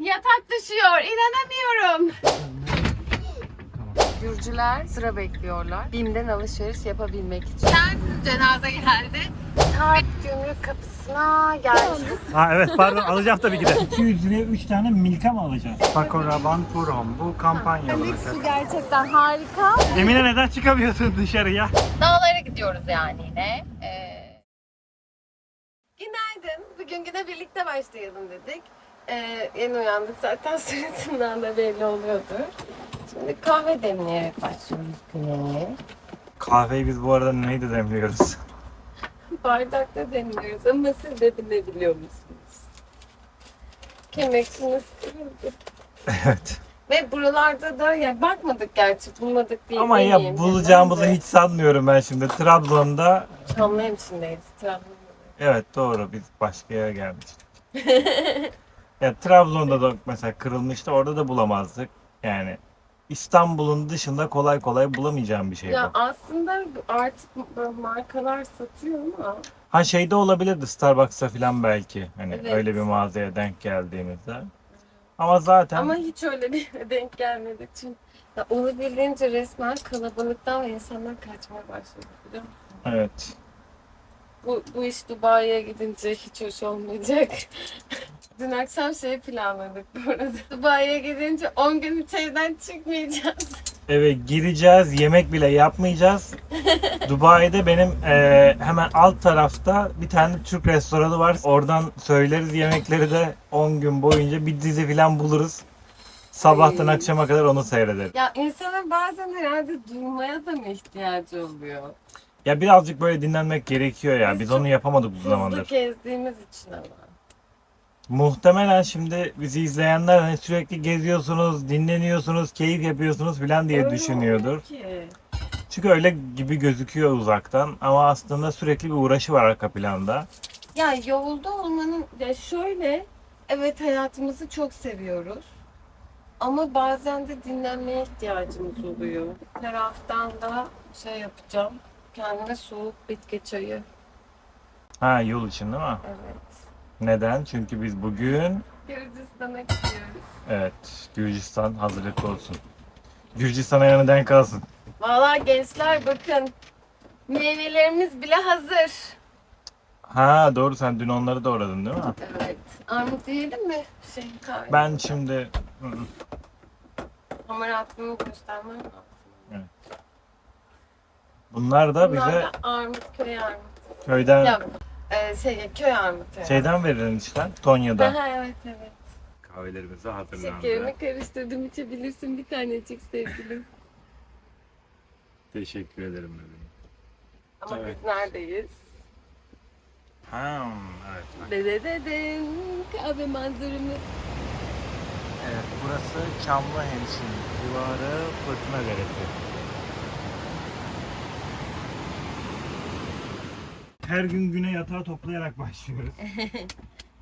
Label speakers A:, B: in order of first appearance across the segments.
A: Yatak düşüyor. İnanamıyorum. Gürcüler sıra bekliyorlar. BİM'den alışveriş yapabilmek için. Neredesin cenaze geldi? Saat gümrük kapısına geldi.
B: Ha evet pardon alacağım tabii ki de. 200 liraya 3 tane Milka mı alacağız? Sakura Van Turon bu kampanyalı.
A: Lüks su gerçekten harika.
B: Emine neden çıkamıyorsun dışarıya?
A: Dağlara gidiyoruz yani yine. Ee... Günaydın. Bugün güne birlikte başlayalım dedik. Ee, yeni uyandık zaten suratımdan da belli oluyordur. Şimdi kahve demleyerek başlıyoruz güne.
B: Kahveyi biz bu arada neydi demliyoruz?
A: Bardakta demliyoruz ama siz de bilebiliyor musunuz? Kemikçiniz kırıldı.
B: evet.
A: Ve buralarda da ya bakmadık gerçi bulmadık değil.
B: Ama ya bulacağımızı hiç sanmıyorum ben şimdi. Trabzon'da
A: Çamlıhemşin'deyiz. Trabzon'da.
B: evet doğru biz başka yere gelmiştik. ya Trabzon'da da mesela kırılmıştı orada da bulamazdık. Yani İstanbul'un dışında kolay kolay bulamayacağım bir şey
A: Ya
B: bu.
A: aslında artık böyle markalar satıyor ama
B: Ha şeyde olabilirdi Starbucks'a falan belki. Hani
A: Evet.
B: öyle bir mağazaya denk geldiğimizde. Ama zaten
A: ama hiç öyle bir denk gelmedik çünkü ya olabildiğince resmen kalabalıktan ve insanlar kaçmaya başladı biliyor musun?
B: evet.
A: Bu, bu iş Dubai'ye gidince hiç hoş olmayacak. Dün akşam şey planladık bu arada. Dubai'ye gidince 10 gün hiç evden çıkmayacağız.
B: Eve gireceğiz, yemek bile yapmayacağız. Dubai'de benim eee, hemen alt tarafta bir tane Türk restoranı var. Oradan söyleriz yemekleri de 10 gün boyunca bir dizi falan buluruz. Sabahtan
A: Ay.
B: akşama kadar onu seyrederiz.
A: Ya insanın bazen herhalde durmaya da mı ihtiyacı oluyor?
B: Ya birazcık böyle dinlenmek gerekiyor ya.
A: Biz
B: Biz
A: çok
B: onu yapamadık bu
A: Hızlı
B: zamandır.
A: gezdiğimiz için ama.
B: Muhtemelen şimdi bizi izleyenler hani sürekli geziyorsunuz, dinleniyorsunuz, keyif yapıyorsunuz falan diye
A: Öyle
B: düşünüyordur.
A: ki.
B: Çünkü öyle gibi gözüküyor uzaktan ama aslında sürekli bir uğraşı var arka planda.
A: Ya yolda olmanın ya şöyle evet hayatımızı çok seviyoruz. Ama bazen de dinlenmeye ihtiyacımız oluyor. Bir taraftan da şey yapacağım. Kendime soğuk bitki çayı.
B: Ha yol için değil mi?
A: Evet.
B: Neden? Çünkü biz bugün
A: Gürcistan'a gidiyoruz.
B: evet Gürcistan hazırlıklı olsun. Gürcistan'a yanı denk kalsın.
A: Vallahi gençler bakın. Meyvelerimiz bile hazır.
B: Ha doğru sen dün onları doğradın değil mi?
A: Evet. Armut yiyelim mi? Şey kahve.
B: Ben şimdi Hı hı.
A: Hamaratlığımı göstermem lazım.
B: Bunlar da
A: Bunlar
B: bize
A: da armut, köy armut.
B: köyden
A: Ya e, şey köy armutu.
B: şeyden verilen işte Tonya'da.
A: Aha, evet evet.
B: Kahvelerimizi hazırlandı.
A: Şekerimi karıştırdım içebilirsin bir tanecik sevgilim.
B: Teşekkür ederim bebeğim.
A: Ama
B: Evet.
A: biz neredeyiz?
B: Ha, evet. bak.
A: Dedededen kahve manzaramız.
B: Evet, burası Çamlıhemşin civarı Fırtına Deresi. Her gün güne yatağı toplayarak başlıyoruz.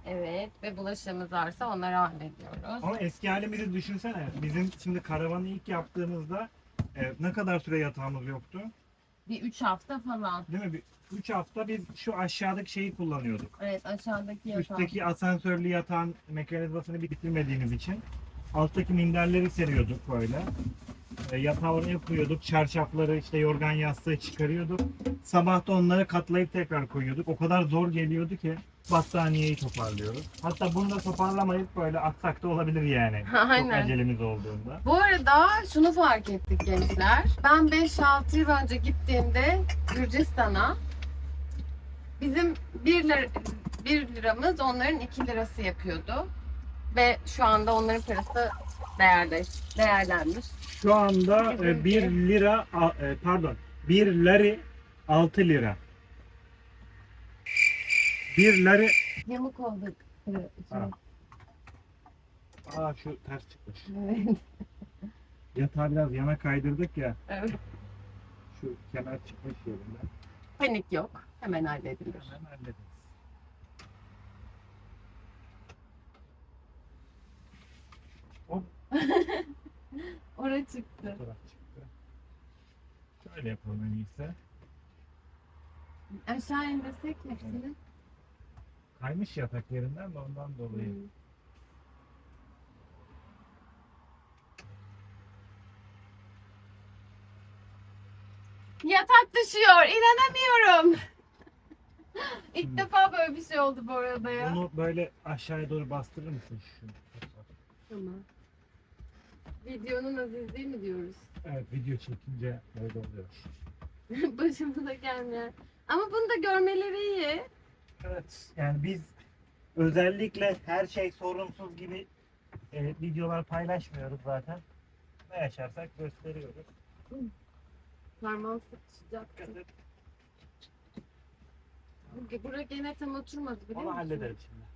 A: Evet ve bulaşığımız varsa onları hallediyoruz.
B: Ama eski halimizi düşünsene. Bizim şimdi karavanı ilk yaptığımızda e, ne kadar süre yatağımız yoktu?
A: Bir üç hafta falan.
B: Değil mi? 3 hafta biz şu aşağıdaki şeyi kullanıyorduk.
A: Evet aşağıdaki yatağı.
B: Üstteki asansörlü yatağın mekanizmasını bitirmediğimiz için alttaki minderleri seriyorduk böyle. E, yatağı oraya koyuyorduk. Çarşafları işte yorgan yastığı çıkarıyorduk. Sabah da onları katlayıp tekrar koyuyorduk. O kadar zor geliyordu ki battaniyeyi toparlıyoruz. Hatta bunu da toparlamayıp böyle atsak da olabilir yani. Çok
A: Aynen.
B: acelemiz olduğunda.
A: Bu arada şunu fark ettik gençler. Ben 5-6 yıl önce gittiğimde Gürcistan'a bizim 1 lira, 1 liramız onların 2 lirası yapıyordu. Ve şu anda onların parası değerli, değerlenmiş.
B: Şu anda e, 1 lira a- e, pardon 1 lari 6 lira. 1 lari
A: Yamuk olduk.
B: Ha. Aa şu ters çıkmış.
A: Evet.
B: Yatağı biraz yana kaydırdık ya.
A: evet.
B: Şu kenar çıkmış yerinde.
A: Panik yok. Hemen halledilir.
B: Hemen hallederiz.
A: Oraya çıktı.
B: Fotoğraf çıktı. Şöyle yapalım en iyisi.
A: Aşağı indirsek hepsini.
B: Kaymış yatak yerinden de ondan dolayı.
A: Hmm. Yatak düşüyor. İnanamıyorum. İlk Şimdi, defa böyle bir şey oldu bu arada ya.
B: Bunu böyle aşağıya doğru bastırır mısın şu?
A: Tamam. Videonun azizliği mi diyoruz?
B: Evet video çekince böyle oluyor.
A: Başımıza gelmeyen. Ama bunu da görmeleri iyi.
B: Evet. Yani biz özellikle her şey sorunsuz gibi e, videolar paylaşmıyoruz zaten. Ne yaşarsak gösteriyoruz.
A: Parmağım sıkışacaktı. Buraya gene tam oturmadı biliyor
B: Onu
A: musun?
B: hallederiz şimdi.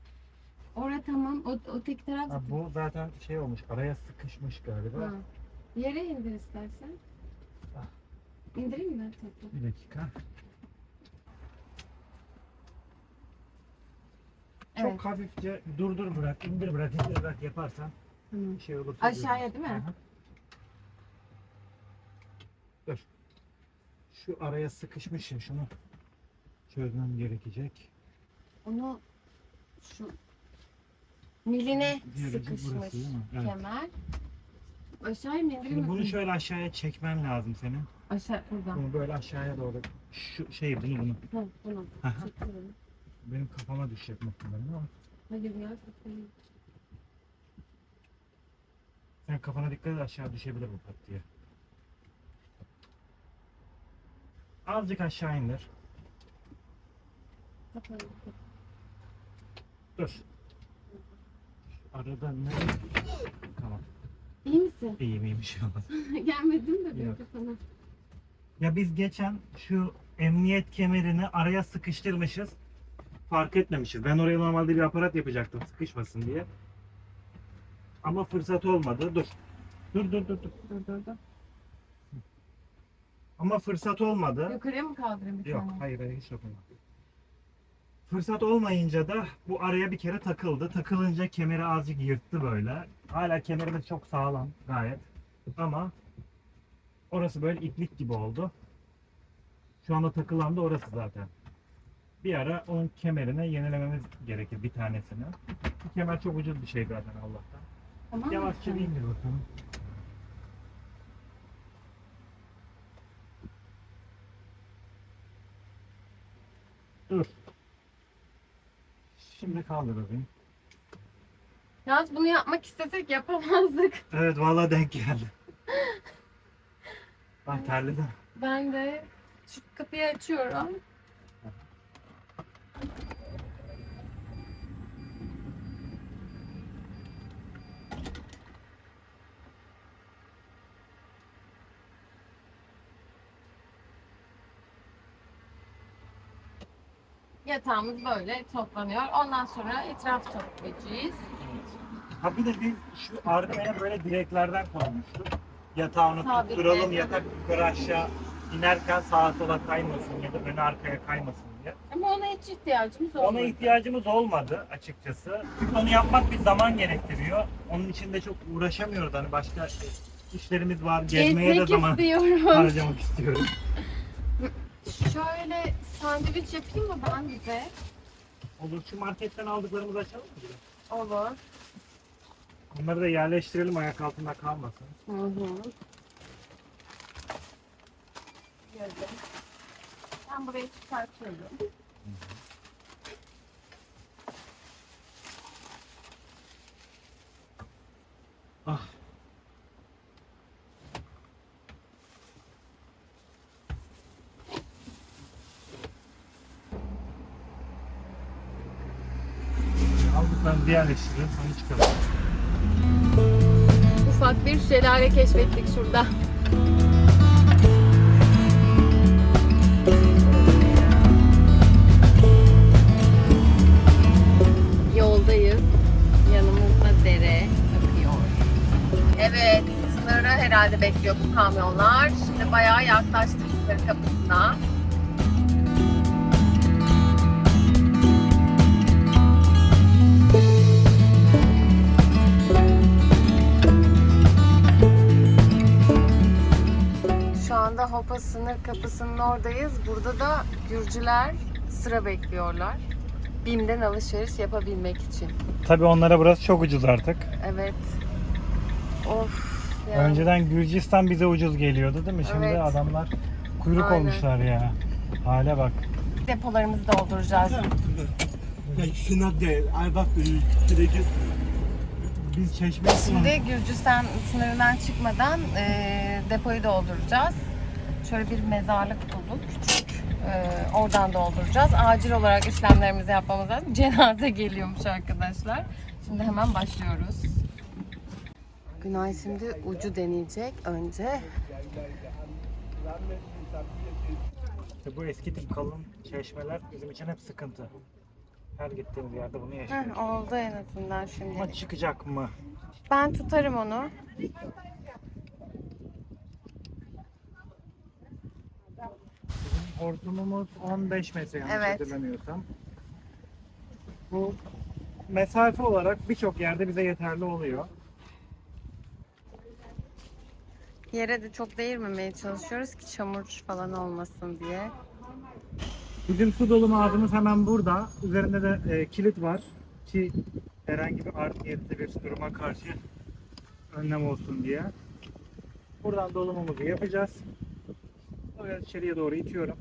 A: Orada tamam. O, o tek taraf.
B: Ha, bu zaten şey olmuş, araya sıkışmış galiba.
A: Ha. Yere indir istersen.
B: Ah.
A: İndireyim mi tekrar?
B: Bir dakika.
A: Evet.
B: Çok hafifçe durdur bırak, indir bırak, indir bırak yaparsan bir şey olur.
A: Aşağıya değil mi?
B: Dur. Şu araya sıkışmış ya şunu çözmem gerekecek.
A: Onu şu miline
B: Diğer ucu
A: sıkışmış
B: burası değil mi? Evet.
A: kemer. Aşağıya mı indireyim
B: Şimdi
A: mi?
B: bunu şöyle aşağıya çekmen lazım senin.
A: Aşağı buradan.
B: Bunu böyle aşağıya doğru. Şu şeyi bunu bunu.
A: Ha, bunu.
B: Aha.
A: Çekiyorum.
B: Benim kafama düşecek muhtemelen ama
A: Hayır ya. çekeyim.
B: sen kafana dikkat et aşağı düşebilir bu pat diye. Azıcık aşağı indir.
A: Kapalı.
B: Dur. Arada ne? Tamam.
A: İyi misin?
B: İyiyim iyiyim bir şey olmaz.
A: Gelmedim de bir kafana.
B: Ya biz geçen şu emniyet kemerini araya sıkıştırmışız. Fark etmemişiz. Ben oraya normalde bir aparat yapacaktım sıkışmasın diye. Ama fırsat olmadı. Dur. Dur dur dur dur.
A: Dur dur dur.
B: Ama fırsat olmadı.
A: Yukarıya mı kaldırayım bir
B: Yok
A: tane?
B: hayır hayır hiç dokunma. Fırsat olmayınca da bu araya bir kere takıldı. Takılınca kemeri azıcık yırttı böyle. Hala kemerimiz çok sağlam gayet. Ama orası böyle iplik gibi oldu. Şu anda takılan da orası zaten. Bir ara onun kemerini yenilememiz gerekir bir tanesini. Bu kemer çok ucuz bir şey zaten Allah'tan.
A: Tamam?
B: Yavaşça indir bakalım. Dur. Şimdi kaldır bakayım.
A: Yalnız bunu yapmak istesek yapamazdık.
B: Evet vallahi denk geldi. Bak terledim.
A: Ben de şu kapıyı açıyorum. Yatağımız böyle toplanıyor. Ondan sonra etraf toplayacağız.
B: Ha bir de biz şu arkaya böyle direklerden koymuştuk. Yatağını
A: Sabit
B: tutturalım, yatak yukarı aşağı inerken sağa sola kaymasın ya da öne arkaya kaymasın diye.
A: Ama ona hiç ihtiyacımız olmadı.
B: Ona ihtiyacımız olmadı açıkçası. Çünkü onu yapmak bir zaman gerektiriyor. Onun için de çok uğraşamıyoruz. Hani başka işlerimiz var. Gezmeye de
A: Gezmek
B: zaman
A: istiyoruz.
B: harcamak istiyoruz.
A: Şöyle sandviç yapayım mı ben bize?
B: Olur şu marketten aldıklarımızı açalım mı? biraz?
A: Olur.
B: Bunları da yerleştirelim ayak altında kalmasın.
A: Hı hı. Gördüm. Ben burayı çıkartıyorum.
B: Yerleştirelim sonra çıkalım.
A: Ufak bir şelale keşfettik şurada. Yoldayız. Yanımızda dere akıyor. Evet, sınırı herhalde bekliyor bu kamyonlar. Şimdi bayağı yaklaştık sınır kapısına. Sınır kapısının oradayız. Burada da Gürcüler sıra bekliyorlar. BİM'den alışveriş yapabilmek için.
B: Tabii onlara burası çok ucuz artık.
A: Evet. Of. yani.
B: Önceden Gürcistan bize ucuz geliyordu değil mi? Şimdi
A: Evet.
B: adamlar kuyruk
A: Aynen.
B: olmuşlar ya. Hale bak.
A: Depolarımızı dolduracağız.
C: Ya şuna de, ay bak
B: Biz çeşmeyi
A: Şimdi Gürcistan sınırından çıkmadan e, depoyu dolduracağız. Şöyle bir mezarlık bulduk küçük. E, oradan dolduracağız. Acil olarak işlemlerimizi yapmamız lazım. Cenaze geliyormuş arkadaşlar. Şimdi hemen başlıyoruz. Günay şimdi ucu deneyecek önce.
B: İşte bu eski tip kalın çeşmeler bizim için hep sıkıntı. Her gittiğimiz yerde bunu yaşıyoruz.
A: Heh, oldu en azından şimdi.
B: Ama çıkacak mı?
A: Ben tutarım onu.
B: Hortumumuz 15 metre yanlış
A: Evet.
B: hatırlamıyorsam. Bu mesafe olarak birçok yerde bize yeterli oluyor.
A: Yere de çok değirmemeye çalışıyoruz ki çamur falan olmasın diye.
B: Bizim su dolum ağzımız hemen burada. Üzerinde de e, kilit var ki herhangi bir art niyetli bir duruma karşı önlem olsun diye. Buradan dolumumuzu yapacağız. Böyle içeriye doğru itiyorum.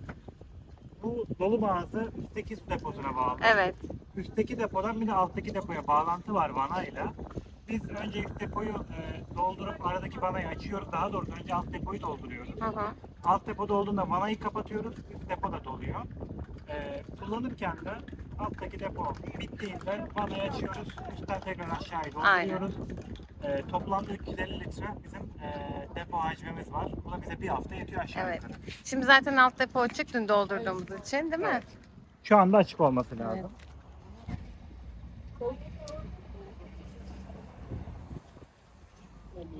B: Bu dolum ağzı üstteki su deposuna bağlı.
A: Evet.
B: Üstteki depodan bir de alttaki depoya bağlantı var vanayla. Biz önce üst depoyu e, doldurup aradaki vanayı açıyoruz. Daha doğrusu önce alt depoyu dolduruyoruz.
A: Hı hı.
B: Alt depoda olduğunda vanayı kapatıyoruz, üst depo da doluyor. Ee, kullanırken de alttaki depo bittiğinde vanayı açıyoruz, üstten tekrar aşağıya dolduruyoruz. Ee, toplamda 250 litre bizim e, depo hacmimiz var. Bu da bize bir hafta yetiyor aşağı
A: Evet.
B: yukarı.
A: Şimdi zaten alt depo açık dün doldurduğumuz için değil mi?
B: Evet. Şu anda açık olması lazım.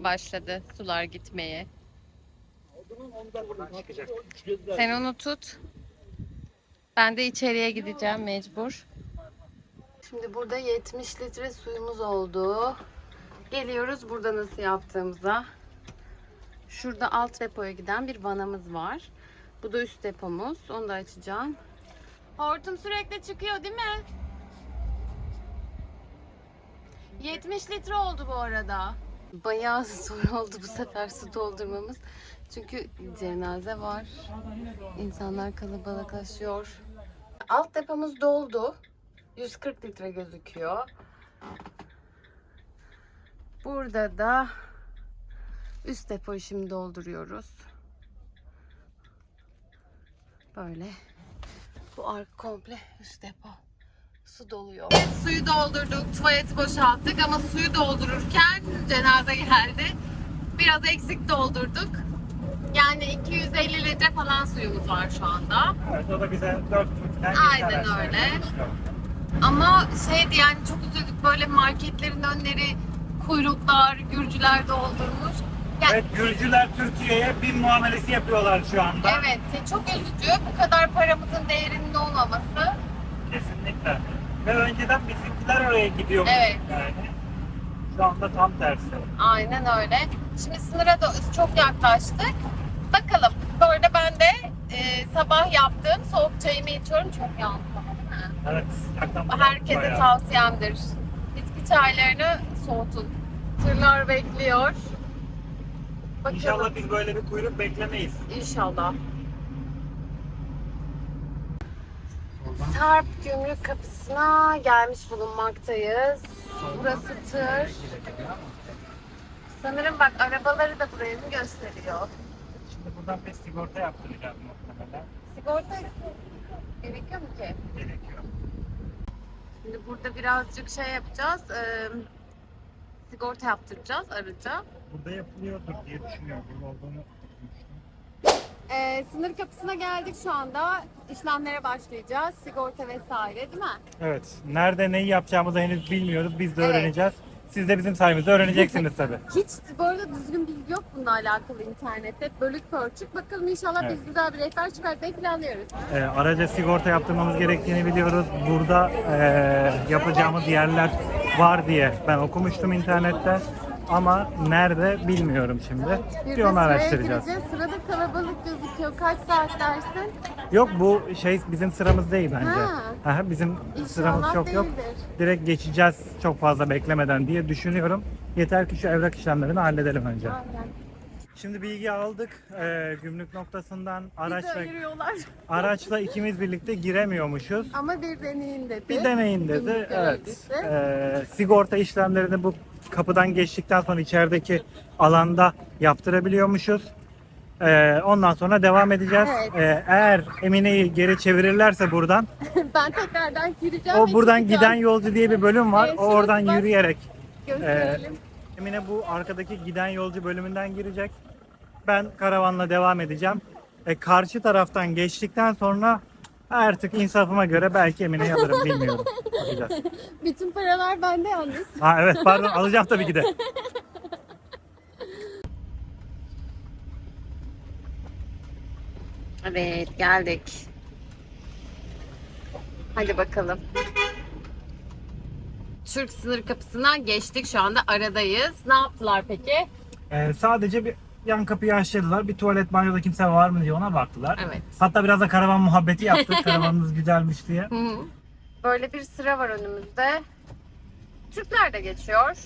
A: Başladı sular gitmeye.
B: Buradan çıkacak.
A: Sen onu tut. Ben de içeriye gideceğim mecbur. Şimdi burada 70 litre suyumuz oldu. Geliyoruz burada nasıl yaptığımıza. Şurada alt depoya giden bir vanamız var. Bu da üst depomuz. Onu da açacağım. Hortum sürekli çıkıyor değil mi? 70 litre oldu bu arada. Bayağı zor oldu bu sefer su doldurmamız. Çünkü cenaze var. İnsanlar kalabalıklaşıyor. Alt depomuz doldu. 140 litre gözüküyor. Burada da üst depoyu şimdi dolduruyoruz. Böyle. Bu arka komple üst depo. Su doluyor. suyu doldurduk, tuvaleti boşalttık ama suyu doldururken cenaze geldi. Biraz eksik doldurduk. Yani 250 litre falan suyumuz var şu anda.
B: Evet, o da bize 4 litreden
A: Aynen öyle. Ama şeydi yani çok üzüldük böyle marketlerin önleri kuyruklar, gürcüler doldurmuş. Yani,
B: Evet, Gürcüler Türkiye'ye bin muamelesi yapıyorlar şu anda.
A: evet çok üzücü bu kadar paramızın değerinin olmaması.
B: Kesinlikle. Ve önceden bizimkiler oraya gidiyor.
A: Evet.
B: Yani. Şu anda tam tersi.
A: Aynen öyle. Şimdi sınıra da çok yaklaştık. Bakalım. Arada ben de e, sabah yaptığım soğuk çayımı içiyorum. Çok mi?
B: Evet,
A: herkese
B: bayağı.
A: tavsiyemdir. Bitki çaylarını soğutun. Tırlar bekliyor. Bakalım.
B: İnşallah biz böyle bir kuyruk beklemeyiz.
A: İnşallah. Sarp gümrük kapısına gelmiş bulunmaktayız. Burası tır. Sanırım bak arabaları da buraya mı gösteriyor?
B: Şimdi buradan bir sigorta yaptıracağız muhtemelen.
A: Sigorta gerekiyor mu ki?
B: Gerekiyor.
A: Şimdi burada birazcık şey yapacağız. eee, sigorta yaptıracağız arıca.
B: Burada yapılıyordur diye düşünüyorum. Burada olduğunu.
A: Ee, sınır kapısına geldik şu anda. İşlemlere başlayacağız. Sigorta vesaire değil mi?
B: Evet. Nerede neyi yapacağımızı henüz bilmiyoruz. Biz de
A: Evet.
B: öğreneceğiz. Siz de bizim sayemizde öğreneceksiniz tabii.
A: Hiç bu arada düzgün bilgi yok bununla alakalı internette. Bölük pörçük. Bakalım inşallah
B: Evet.
A: biz güzel bir rehber çıkartmayı planlıyoruz.
B: Ee, araca sigorta yaptırmamız gerektiğini biliyoruz. Burada ee, yapacağımız yerler var diye ben okumuştum internette. Ama nerede bilmiyorum şimdi. Bir
A: de
B: onu
A: sıraya
B: araştıracağız.
A: gireceğiz. Sırada kalabalık gözüküyor. Kaç saat dersin?
B: Yok bu şey bizim sıramız değil bence.
A: Ha.
B: Aha, bizim sıramız çok yok.
A: değildir.
B: Direkt geçeceğiz çok fazla beklemeden diye düşünüyorum. Yeter ki şu evrak işlemlerini halledelim önce.
A: Aynen.
B: Şimdi bilgi aldık. Ee, gümrük noktasından araçla
A: ayırıyorlar.
B: araçla ikimiz birlikte giremiyormuşuz.
A: Ama bir deneyin dedi.
B: Bir deneyin dedi.
A: Gümrük
B: Evet.
A: görevlisi.
B: Ee, sigorta işlemlerini bu kapıdan geçtikten sonra içerideki alanda yaptırabiliyormuşuz. Ee, ondan sonra devam edeceğiz.
A: Evet.
B: Ee, eğer Emine'yi geri çevirirlerse buradan,
A: ben tekrardan gireceğim.
B: o
A: ve
B: buradan
A: çıkacağım.
B: giden yolcu diye bir bölüm var.
A: Evet,
B: O oradan yürüyerek
A: Gösterelim.
B: Emine bu arkadaki giden yolcu bölümünden girecek. Ben karavanla devam edeceğim. E, karşı taraftan geçtikten sonra artık insafıma göre belki Emine'yi alırım bilmiyorum. Bakacağız.
A: Bütün paralar bende yalnız.
B: Ha evet pardon alacağım tabii ki de.
A: Evet geldik. Hadi bakalım. Türk sınır kapısından geçtik. Şu anda aradayız. Ne yaptılar peki?
B: E, sadece bir yan kapıyı açtırdılar. Bir tuvalet banyoda kimse var mı diye ona baktılar.
A: Evet.
B: Hatta biraz da karavan muhabbeti yaptık. Karavanınız güzelmiş diye.
A: Böyle bir sıra var önümüzde. Türkler de geçiyor.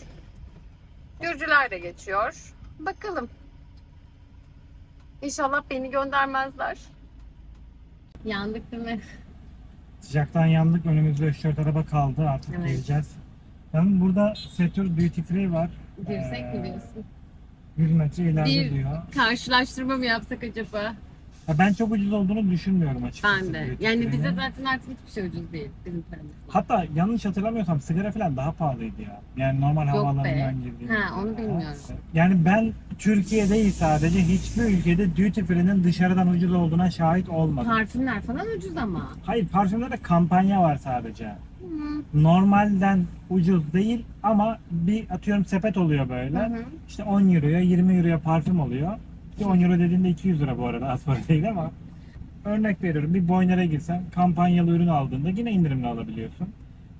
A: Gürcüler de geçiyor. Bakalım. İnşallah beni göndermezler. Yandık değil mi?
B: Sıcaktan yandık. Önümüzde 3-4 araba kaldı. Artık
A: Evet.
B: geleceğiz. Yani burada Setur Duty Free var.
A: Girsek
B: Ee,
A: mi diyorsun?
B: 100 metre ileride
A: Bir-
B: diyor.
A: Karşılaştırma mı yapsak acaba?
B: Ya ben çok ucuz olduğunu düşünmüyorum açıkçası.
A: Ben de. Yani bize zaten artık hiçbir şey ucuz değil bizim paramız.
B: Hatta yanlış hatırlamıyorsam sigara falan daha pahalıydı ya. Yani normal
A: Yok be.
B: havalarından girdiğim.
A: Ha, onu bilmiyorum.
B: Yani ben Türkiye değil sadece hiçbir ülkede duty free'nin dışarıdan ucuz olduğuna şahit olmadım.
A: Parfümler falan ucuz ama.
B: Hayır parfümlerde kampanya var sadece.
A: Hı.
B: Normalden ucuz değil ama bir atıyorum sepet oluyor böyle.
A: Hı hı.
B: İşte 10 euroya 20 euroya parfüm oluyor. Ki 10 euro dediğinde 200 lira bu arada az para değil ama. Örnek veriyorum bir Boyner'e girsen kampanyalı ürün aldığında yine indirimli alabiliyorsun.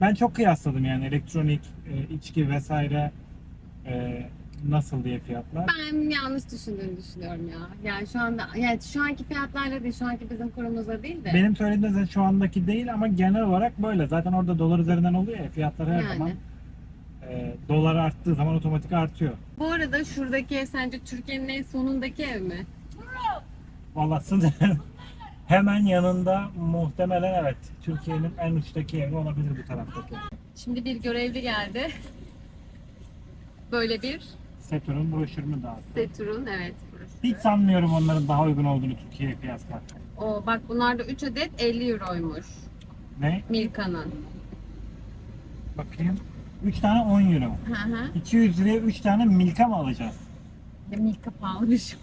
B: Ben çok kıyasladım yani elektronik, e, içki vesaire e, nasıl diye fiyatlar.
A: Ben yanlış düşündüğünü düşünüyorum ya. Yani şu anda yani şu anki fiyatlarla değil, şu anki bizim kurumuzda değil de.
B: Benim söylediğim de şu andaki değil ama genel olarak böyle. Zaten orada dolar üzerinden oluyor ya fiyatlar her
A: Yani.
B: zaman e, dolar arttığı zaman otomatik artıyor.
A: Bu arada şuradaki ev sence Türkiye'nin en sonundaki ev mi?
B: Vallahi sınır hemen yanında muhtemelen evet Türkiye'nin en uçtaki evi olabilir bu taraftaki.
A: Şimdi bir görevli geldi. Böyle bir
B: Setur'un broşürünü dağıttı.
A: Setur'un evet. burası.
B: Hiç sanmıyorum onların daha uygun olduğunu Türkiye'ye kıyasla.
A: O bak bunlar da 3 adet 50 euroymuş.
B: Ne?
A: Milka'nın.
B: Bakayım. 3 tane 10 euro.
A: Hı hı.
B: 200 liraya 3 tane Milka mı alacağız?
A: Ya Milka pahalımış.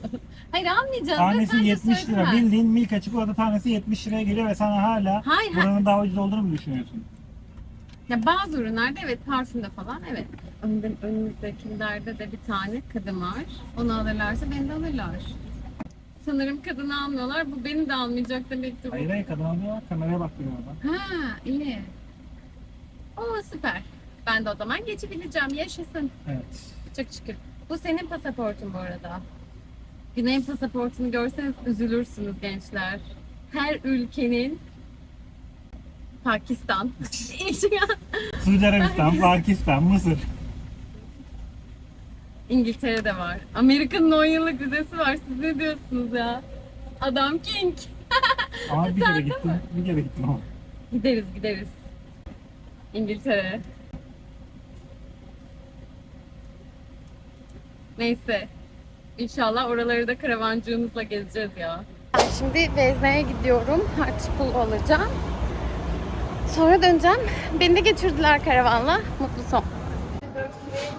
A: Hayır almayacağız.
B: Tanesi
A: Bence
B: 70 lira. Bildiğin Milka çikolata tanesi 70 liraya geliyor ve sen hala
A: Hayır, hayır.
B: buranın daha ucuz olduğunu mu düşünüyorsun?
A: Ya bazı ürünlerde evet parfümde falan evet. Önde, önümüzdekilerde de bir tane kadın var. Onu alırlarsa beni de alırlar. Sanırım kadını almıyorlar. Bu beni de almayacak demektir. bu.
B: Hayır hayır kadın alıyor. Kameraya bakıyor oradan.
A: Ha iyi. Oo süper. Ben de o zaman geçebileceğim. Yaşasın.
B: Evet.
A: Çok şükür. Bu senin pasaportun bu arada. Güney'in pasaportunu görseniz üzülürsünüz gençler. Her ülkenin Pakistan.
B: Suudi Arabistan, Pakistan, Mısır.
A: İngiltere'de var. Amerika'nın 10 yıllık vizesi var. Siz ne diyorsunuz ya? Adam king.
B: Ama bir kere gittim. Bir kere gittim ama.
A: Gideriz gideriz. İngiltere. Neyse. İnşallah oraları da karavancığımızla gezeceğiz ya. Şimdi Vezne'ye gidiyorum. Harç pul alacağım. Sonra döneceğim. Beni de geçirdiler karavanla. Mutlu son.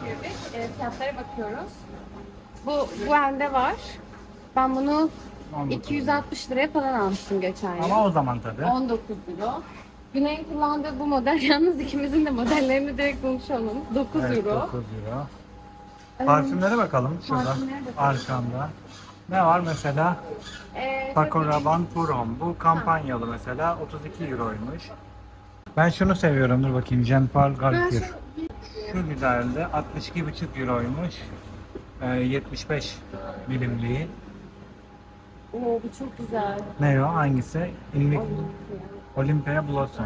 A: girdik. E, fiyatlara bakıyoruz. Bu bu elde var. Ben bunu 260 liraya falan almıştım geçen yıl.
B: Ama o zaman tabii.
A: 19 euro. Güney'in kullandığı bu model yalnız ikimizin de modellerini direkt bulmuş olmamız 9
B: Evet,
A: euro.
B: 9 euro.
A: Ee,
B: Parfümlere bakalım şurada.
A: Parfümlere bakalım.
B: Arkamda. Ne var mesela?
A: Ee,
B: Paco Rabanne Purom. Bu kampanyalı mesela 32 euroymuş. Ben şunu seviyorum. Dur bakayım. Jean Paul Gaultier.
A: şu-
B: güzeldi. 62,5 euroymuş. Ee, 75 milimliği.
A: Oo, bu çok güzel.
B: Ne o? Hangisi? İlmik.
A: Olympia
B: Blossom.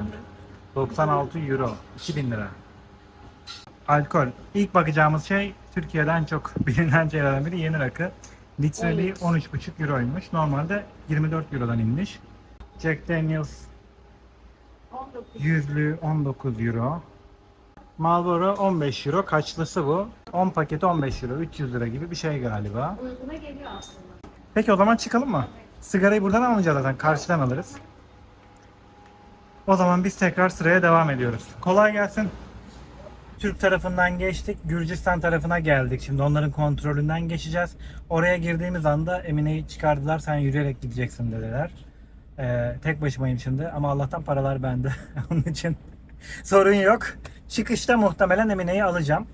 B: 96 euro. 2000 lira. Alkol. İlk bakacağımız şey Türkiye'den çok bilinen şeylerden biri yeni rakı. Litreliği 13,5 euroymuş. Normalde 24 eurodan inmiş. Jack Daniels
A: 19.
B: yüzlüğü 19 euro. Marlboro 15 euro. Kaçlısı bu? 10 paketi 15 euro. 300 lira gibi bir şey galiba.
A: Uyguna geliyor aslında.
B: Peki o zaman çıkalım mı? Sigarayı buradan almayacağız zaten. Karşıdan alırız. O zaman biz tekrar sıraya devam ediyoruz. Kolay gelsin. Türk tarafından geçtik. Gürcistan tarafına geldik. Şimdi onların kontrolünden geçeceğiz. Oraya girdiğimiz anda Emine'yi çıkardılar. Sen yürüyerek gideceksin dediler. Ee, tek başımayım şimdi ama Allah'tan paralar bende. Onun için sorun yok. Çıkışta muhtemelen Emine'yi alacağım.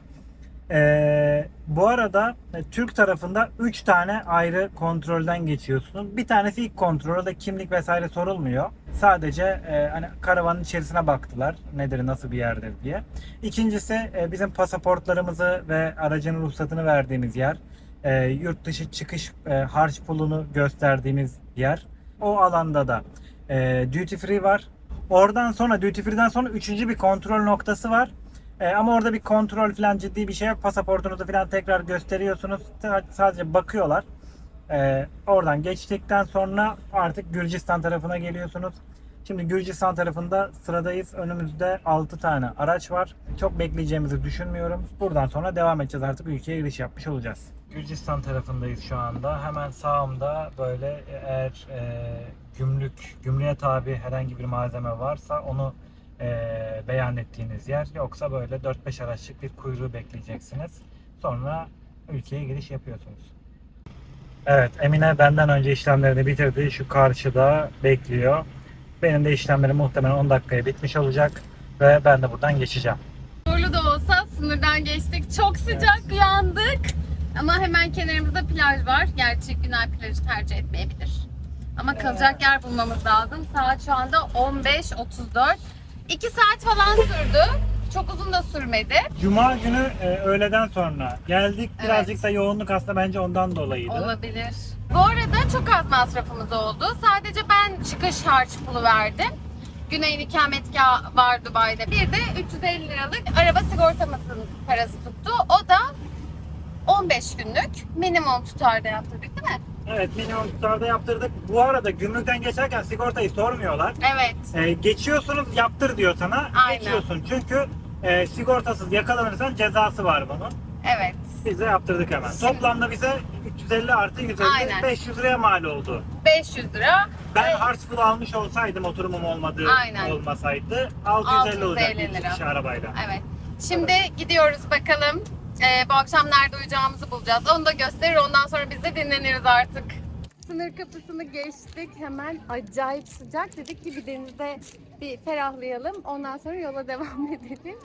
B: Ee, bu arada e, Türk tarafında 3 tane ayrı kontrolden geçiyorsunuz. Bir tanesi ilk kontrol, da kimlik vesaire sorulmuyor. Sadece e, hani karavanın içerisine baktılar. Nedir, nasıl bir yerdir diye. İkincisi e, bizim pasaportlarımızı ve aracın ruhsatını verdiğimiz yer. E, yurt dışı çıkış e, harç pulunu gösterdiğimiz yer. O alanda da e, duty free var. Oradan sonra duty free'den sonra üçüncü bir kontrol noktası var. E, ama orada bir kontrol falan ciddi bir şey yok. Pasaportunuzu falan tekrar gösteriyorsunuz. Sa- Sadece bakıyorlar. E, oradan geçtikten sonra artık Gürcistan tarafına geliyorsunuz. Şimdi Gürcistan tarafında sıradayız. Önümüzde 6 tane araç var. Çok bekleyeceğimizi düşünmüyorum. Buradan sonra devam edeceğiz. Artık ülkeye giriş yapmış olacağız. Gürcistan tarafındayız şu anda. Hemen sağımda böyle eğer e, gümrük, gümrüğe tabi herhangi bir malzeme varsa onu e, beyan ettiğiniz yer. Yoksa böyle 4-5 araçlık bir kuyruğu bekleyeceksiniz. Sonra ülkeye giriş yapıyorsunuz. Evet, Emine benden önce işlemlerini bitirdi. Şu karşıda bekliyor. Benim de işlemlerim muhtemelen 10 dakikaya bitmiş olacak ve ben de buradan geçeceğim.
A: Zorlu da olsa sınırdan geçtik. Çok sıcak yandık. Ama hemen kenarımızda plaj var. Gerçi Günay plajı tercih etmeyebilir. Ama kalacak yer bulmamız lazım. Saat şu anda 15.34. 2 saat falan sürdü. Çok uzun da sürmedi.
B: Cuma günü e, öğleden sonra geldik. Birazcık da yoğunluk aslında bence ondan dolayıydı.
A: Olabilir. Bu arada çok az masrafımız oldu. Sadece ben çıkış harç pulu verdim. Güney'in ikametgahı var Dubai'de. Bir de 350 liralık araba sigortamızın parası tuttu. O da 15 günlük minimum tutarda yaptırdık değil mi?
B: Evet minimum tutarda yaptırdık. Bu arada gümrükten geçerken sigortayı sormuyorlar.
A: Evet.
B: E, geçiyorsunuz yaptır diyor sana.
A: Aynen.
B: Geçiyorsun çünkü e, sigortasız yakalanırsan cezası var bunun.
A: Evet.
B: Biz de yaptırdık hemen. Toplamda bize 350 artı 150
A: Aynen.
B: 500 liraya mal oldu.
A: 500 lira.
B: Ben
A: Evet.
B: harç pulu almış olsaydım oturumum olmadığı
A: Aynen.
B: olmasaydı 650,
A: 650
B: olacaktı iki
A: lira.
B: kişi arabayla.
A: Evet. Şimdi gidiyoruz bakalım. Ee, bu akşam nerede uyuyacağımızı bulacağız. Onu da gösterir. Ondan sonra biz de dinleniriz artık. Sınır kapısını geçtik. Hemen acayip sıcak. Dedik ki bir denizde bir ferahlayalım. Ondan sonra yola devam edelim.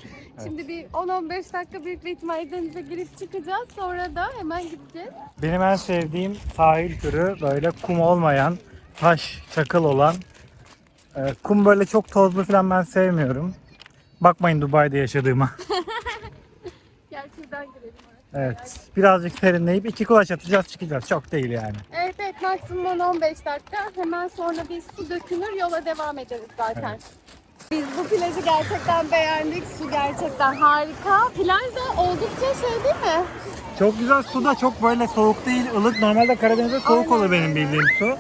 A: Şimdi bir 10-15 dakika büyük bir ihtimalle denize girip çıkacağız. Sonra da hemen gideceğiz.
B: Benim en sevdiğim sahil türü böyle kum olmayan, taş, çakıl olan. Ee, kum böyle çok tozlu falan ben sevmiyorum. Bakmayın Dubai'de yaşadığıma.
A: Gerçekten girelim artık.
B: Evet. Birazcık serinleyip iki kulaç atacağız çıkacağız. Çok değil yani.
A: Evet evet maksimum 10-15 dakika. Hemen sonra bir su dökülür yola devam ederiz zaten. Biz bu plajı gerçekten beğendik. Su gerçekten harika. Plaj da oldukça şey değil mi?
B: Çok güzel su da çok böyle soğuk değil, ılık. Normalde Karadeniz'de soğuk
A: Aynen,
B: olur benim bildiğim su.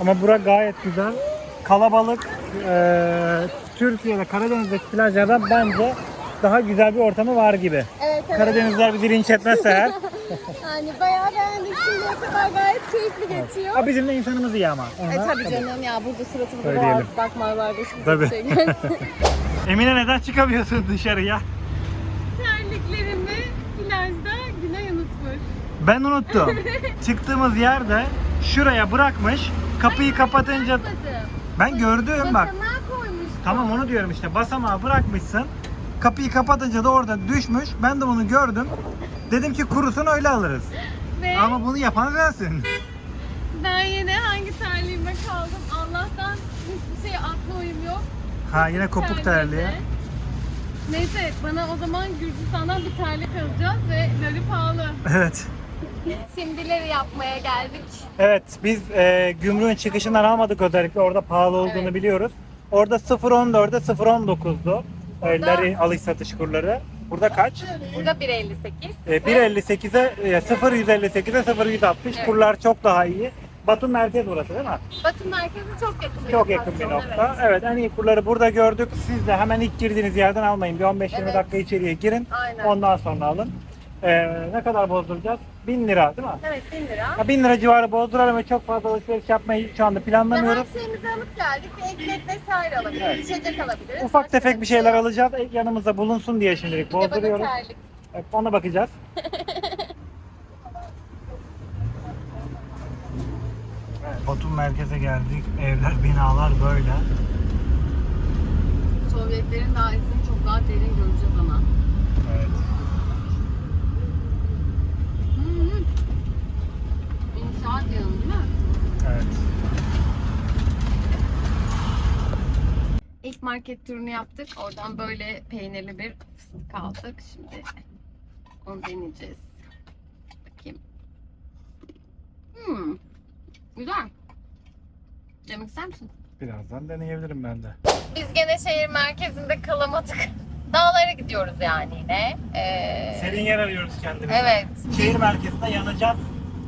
B: Ama bura gayet güzel. Kalabalık. Ee, Türkiye'de Karadeniz'deki plajlardan bence daha güzel bir ortamı var gibi.
A: Evet evet.
B: Karadenizler bizi linç etmezse eğer.
A: Yani bayağı beğendik. Şimdiye kadar gayet keyifli geçiyor.
B: Ha, bizim de insanımız iyi ama.
A: E
B: Ona-
A: tabii canım ya burada suratımıza
B: Söyleyelim.
A: rahat bakmazlar başımıza
B: Tabii.
A: bir şey gelsin.
B: Emine neden çıkamıyorsun dışarıya?
A: Terliklerimi plajda Güney unutmuş.
B: Ben unuttum. Çıktığımız yerde şuraya bırakmış. Kapıyı kapatınca ben gördüm bak.
A: Basamağa koymuş.
B: Tamam onu diyorum işte basamağı bırakmışsın. Kapıyı kapatınca da orada düşmüş. Ben de bunu gördüm. Dedim ki kurusun öyle alırız.
A: Ve
B: Ama bunu yapan sensin.
A: ben yine hangi terliğime kaldım. Allah'tan hiçbir şey atla uyum yok.
B: Ha yine kopuk
A: Terliğe. Neyse bana o zaman Gürcistan'dan bir terlik alacağız ve leri pahalı.
B: Evet.
A: Şimdileri yapmaya geldik.
B: Evet biz e, gümrüğün çıkışından almadık özellikle orada pahalı olduğunu
A: Evet.
B: biliyoruz. Orada 0.14'e 0.19'du.
A: Orada-
B: Leri alış satış kurları. Burada kaç?
A: Burada 1.58.
B: E, 1.58'e e, 0.158'e 0.160
A: Evet.
B: kurlar çok daha iyi. Batum merkez burası değil mi?
A: Batı merkezi çok yakın.
B: Çok yakın bir
A: lokasyon,
B: nokta. Evet. en iyi kurları burada gördük. Siz de hemen ilk girdiğiniz yerden almayın. Bir 15-20
A: Evet.
B: dakika içeriye girin.
A: Aynen.
B: Ondan sonra alın. E, ne kadar bozduracağız? 1000 lira değil mi?
A: Evet 1000 lira.
B: Ha, 1000 lira civarı bozduralım ve çok fazla alışveriş yapmayı şu anda planlamıyoruz.
A: her şeyimizi alıp geldik. Bir ekmek vesaire alabiliriz.
B: Evet.
A: İçecek alabiliriz.
B: Ufak
A: Başka
B: tefek
A: bir şey
B: şeyler alacağız. Yanımızda bulunsun diye şimdilik bozduruyoruz. Evet, ona bakacağız. Batum merkeze geldik. Evler, binalar böyle.
A: Sovyetlerin dairesini çok daha derin göreceğiz ama.
B: Evet.
A: Hı. İnşaat değil mi?
B: Evet.
A: İlk market turunu yaptık. Oradan böyle peynirli bir fıstık aldık. Şimdi onu deneyeceğiz. Bakayım. Hmm. Güzel. Demek ister misin?
B: Birazdan deneyebilirim ben de.
A: Biz gene şehir merkezinde kalamadık. Dağlara gidiyoruz yani yine. Ee,
B: Serin yer arıyoruz kendimize.
A: Evet.
B: Şehir merkezinde yanacağız.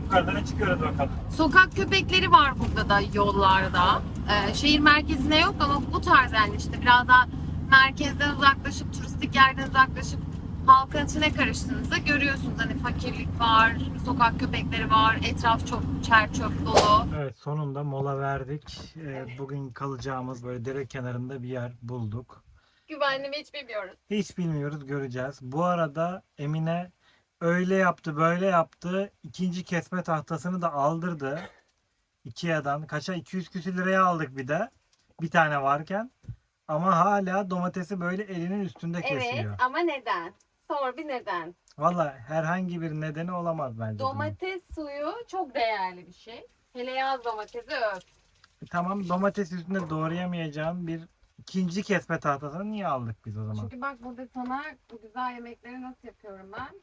B: Yukarıdan çıkıyoruz bakalım.
A: Sokak köpekleri var burada da yollarda. Ee, şehir merkezine yok ama bu tarz yani işte biraz daha merkezden uzaklaşıp turistik yerden uzaklaşıp halkın içine karıştığınızda görüyorsunuz hani fakirlik var, sokak köpekleri var, etraf çok çer çöp dolu.
B: Evet sonunda mola verdik. Ee, Bugün kalacağımız böyle dere kenarında bir yer bulduk.
A: Güvenli mi hiç bilmiyoruz.
B: Hiç bilmiyoruz göreceğiz. Bu arada Emine öyle yaptı böyle yaptı. İkinci kesme tahtasını da aldırdı. Ikea'dan. Kaça 200 küsür liraya aldık bir de. Bir tane varken. Ama hala domatesi böyle elinin üstünde kesiyor.
A: ama neden? Sor bir neden.
B: Valla herhangi bir nedeni olamaz bence. bunun.
A: Domates suyu çok değerli bir şey. Hele yaz domatesi öf.
B: Tamam domates üstünde doğrayamayacağım bir ikinci kesme tahtasını niye aldık biz o zaman?
A: Çünkü bak burada sana bu güzel yemekleri nasıl yapıyorum ben.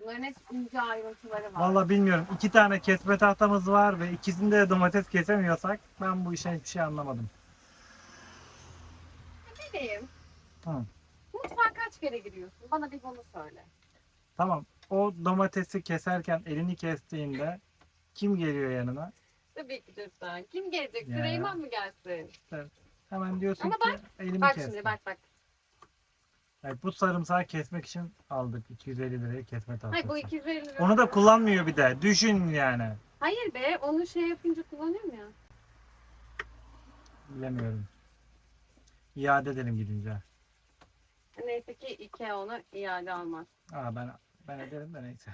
A: Bunların hep ince ayrıntıları var.
B: Valla bilmiyorum. İki tane kesme tahtamız var ve ikisinde de domates kesemiyorsak ben bu işten hiçbir şey anlamadım.
A: Ne bileyim.
B: Hı.
A: Mutfağa kaç kere giriyorsun? Bana bir bunu söyle.
B: Tamam. O domatesi keserken elini kestiğinde kim geliyor yanına?
A: Tabii ki de sen. Kim gelecek?
B: Ya.
A: Süleyman mı gelsin?
B: Hemen diyorsun
A: Ama
B: ki elimi
A: Bak
B: kestim.
A: şimdi bak bak.
B: Evet, bu sarımsağı kesmek için aldık 250 liraya kesme tahtası.
A: Hayır bu 250 lira.
B: Onu da kullanmıyor bir de. Düşün yani.
A: Hayır be onu şey yapınca kullanıyorum ya.
B: Bilemiyorum. İade edelim gidince.
A: Neyse ki Ikea onu iade almaz.
B: Aa ben ben ederim de neyse.